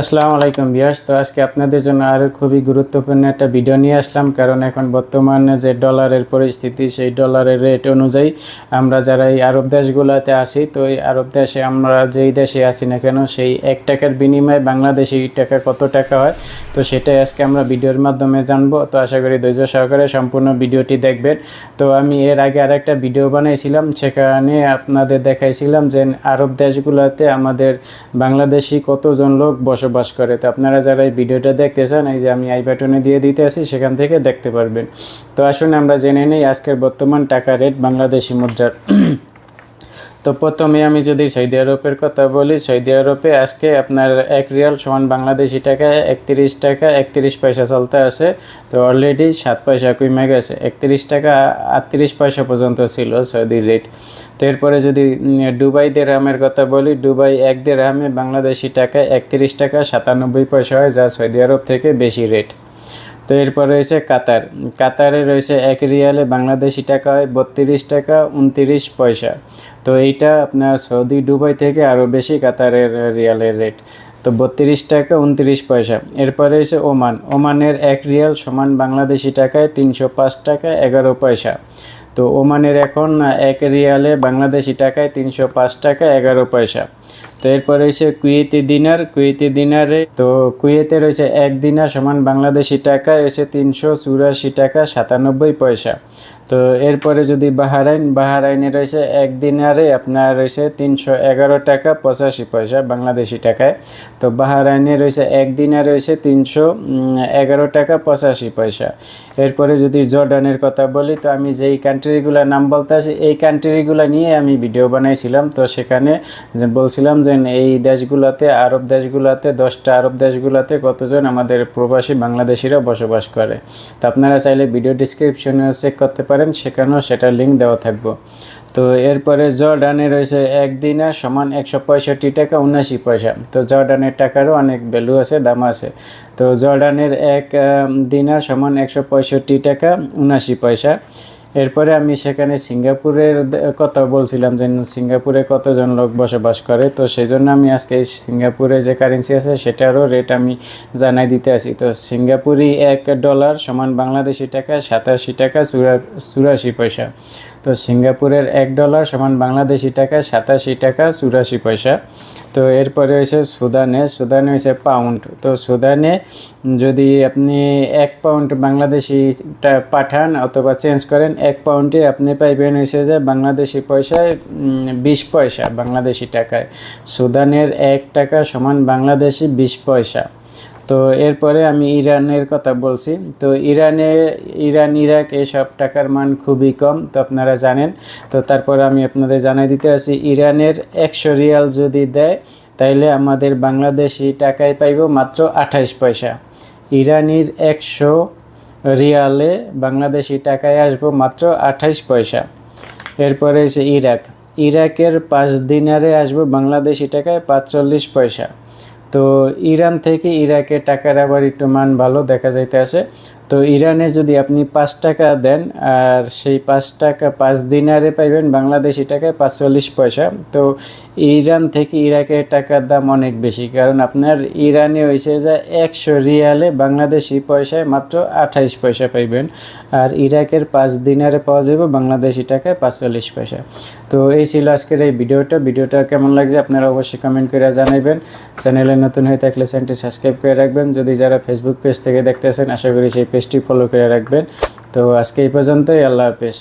আসসালামু আলাইকুম বিয়াস তো আজকে আপনাদের জন্য আরও খুবই গুরুত্বপূর্ণ একটা ভিডিও নিয়ে আসলাম, কারণ এখন বর্তমানে যে ডলারের পরিস্থিতি, সেই ডলারের রেট অনুযায়ী আমরা যারা এই আরব দেশগুলোতে আসি তো এই আরব দেশে আমরা যেই দেশে আসি না কেন, সেই এক টাকার বিনিময়ে বাংলাদেশি টাকা কত টাকা হয়, তো সেটাই আজকে আমরা ভিডিওর মাধ্যমে জানব। তো আশা করি ধৈর্য সহকারে সম্পূর্ণ ভিডিওটি দেখবেন। তো আমি এর আগে আরেকটা ভিডিও বানাইছিলাম, সেখানে আপনাদের দেখাইছিলাম যে আরব দেশগুলোতে আমাদের বাংলাদেশি কতজন লোক বসবাস করে। তো আপনারা যারা এই ভিডিওটা দেখতে চান এই যে আমি আই বাটনে দিয়ে দিতে আসি সেখান থেকে দেখতে পারবেন। তো আসুন আমরা জেনে নিই আজকের বর্তমান টাকা রেট বাংলাদেশি মুদ্রার। তো প্রথমে আমি যদি সৌদি আরবের কথা বলি, সৌদি আরবে আজকে আপনার এক রিয়াল সমান বাংলাদেশি টাকা, একত্রিশ টাকা, একত্রিশ পয়সা চলতে আছে। তো অলরেডি সাত পয়সা কমে গেছে। একত্রিশ টাকা আটত্রিশ পয়সা পর্যন্ত ছিল সৌদির রেট তো এরপরে যদি দুবাই দেড়হামের কথা বলি, দুবাই এক দেড়হামে বাংলাদেশি টাকা একত্রিশ টাকা সাতানব্বই পয়সা হয়, যা সৌদি আরব থেকে বেশি রেট তো এরপর রয়েছে কাতার। কাতারে রয়েছে এক রিয়ালে বাংলাদেশি টাকা হয় বত্রিশ টাকা উনত্রিশ পয়সা। তো এইটা আপনার সৌদি দুবাই থেকে আরও বেশি কাতারের রিয়ালের রেট। তো বত্রিশ টাকা উনত্রিশ পয়সা। এরপরে এসে ওমান। ওমানের এক রিয়াল সমান বাংলাদেশি টাকায় তিনশো পাঁচ টাকা এগারো পয়সা। তো ওমানের এখন এক রিয়ালে বাংলাদেশি টাকায় তিনশো পাঁচ টাকা এগারো পয়সা। তো এরপর রয়েছে কুয়েতি দিনার, কুয়েতি দিনারে তো কুয়েতে রয়েছে এক দিনার সমান বাংলাদেশি টাকা রয়েছে তিনশো চুরাশি টাকা সাতানব্বই পয়সা। তো এরপরে যদি বাহারাইন, বাহারাইনে রয়েছে এক দিনারে আপনার রয়েছে তিনশো এগারো টাকা পঁচাশি পয়সা বাংলাদেশি টাকায়। তো বাহারাইনে রয়েছে এক দিনা রয়েছে তিনশো এগারো টাকা পঁচাশি পয়সা। এরপরে যদি জর্ডানের কথা বলি, তো আমি যেই কান্ট্রিগুলোর নাম বলতে আছি এই কান্ট্রিগুলো নিয়ে আমি ভিডিও বানাইছিলাম। তো সেখানে বলছিলাম যে এই দেশগুলোতে, আরব দেশগুলোতে, দশটা আরব দেশগুলোতে কতজন আমাদের প্রবাসী বাংলাদেশিরা বসবাস করে। তো আপনারা চাইলে ভিডিও ডিসক্রিপশনে চেক করতে পারেন, সেখানেও সেটা লিঙ্ক দেওয়া থাকব। তো এরপরে জর্ডানে রয়েছে এক দিনার সমান একশো পঁয়ষট্টি টাকা উনাশি পয়সা। তো জর্ডানের টাকারও অনেক ভ্যালু আছে, দাম আছে। তো জর্ডানের এক দিনে সমান একশো পঁয়ষট্টি টাকা উনাশি পয়সা। এরপরে আমি সেখানে সিঙ্গাপুরের কথা বলছিলাম যে সিঙ্গাপুরে কতজন লোক বসবাস করে, তো সেই জন্য আমি আজকে সিঙ্গাপুরে যে কারেন্সি আছে সেটারও রেট আমি জানাই দিতে আসি তো সিঙ্গাপুরি এক ডলার সমান বাংলাদেশি টাকা সাতাশি টাকা চুরা- চুরাশি পয়সা। তো সিঙ্গাপুরের এক ডলার সমান বাংলাদেশি টাকা, সাতাশি টাকা, চুরাশি পয়সা। তো এরপরে হয়েছে সুদানে সুদানে হয়েছে পাউন্ড তো সুদানে যদি আপনি এক পাউন্ড বাংলাদেশিটা পাঠান অথবা চেঞ্জ করেন, এক পাউন্ডে আপনি পাইবেন হয়েছে যে বাংলাদেশি পয়সায় বিশ পয়সা বাংলাদেশি টাকায়। সুদানের এক টাকা সমান বাংলাদেশি বিশ পয়সা। তো এরপরে আমি ইরানের কথা বলছি। তো ইরানে, ইরান, ইরাক এইসব টাকার মান খুবই কম, তো আপনারা জানেন। তো তারপরে আমি আপনাদের জানাই দিতে আছি ইরানের একশো রিয়াল যদি দেয়, তাইলে আমাদের বাংলাদেশি টাকায় পাইব মাত্র আঠাইশ পয়সা। ইরানির একশো রিয়ালে বাংলাদেশি টাকায় আসব মাত্র আঠাইশ পয়সা। এরপরে হচ্ছে ইরাক। ইরাকের পাঁচ দিনারে আসব বাংলাদেশি টাকায় পাঁচচল্লিশ পয়সা। তো ইরান থেকে ইরাকে টাকার আবার একটু মান ভালো দেখা যাইতে আছে। তো ইরানে যদি আপনি পাঁচ টাকা দেন, আর সেই পাঁচ টাকা পাঁচ দিনারে পাইবেন বাংলাদেশি টাকায় পাঁচচল্লিশ পয়সা। তো ইরান থেকে ইরাকের টাকার দাম অনেক বেশি, কারণ আপনার ইরানে হয়েছে যে একশো রিয়ালে বাংলাদেশি পয়সায় মাত্র আঠাইশ পয়সা পাইবেন, আর ইরাকের পাঁচ দিনারে পাওয়া যাবে বাংলাদেশি টাকায় পাঁচচল্লিশ পয়সা। তো এই ছিল আজকের এই ভিডিওটা। ভিডিওটা কেমন লাগছে আপনারা অবশ্যই কমেন্ট করে জানাবেন চ্যানেলে নতুন হয়ে থাকলে চ্যানেলটি সাবস্ক্রাইব করে রাখবেন। যদি যারা ফেসবুক পেজ থেকে দেখতেছেন, আশা করি সেই পেজটি ফলো করে রাখবেন। তো আজকে এই পর্যন্তই আল্লাহ হাফেজ।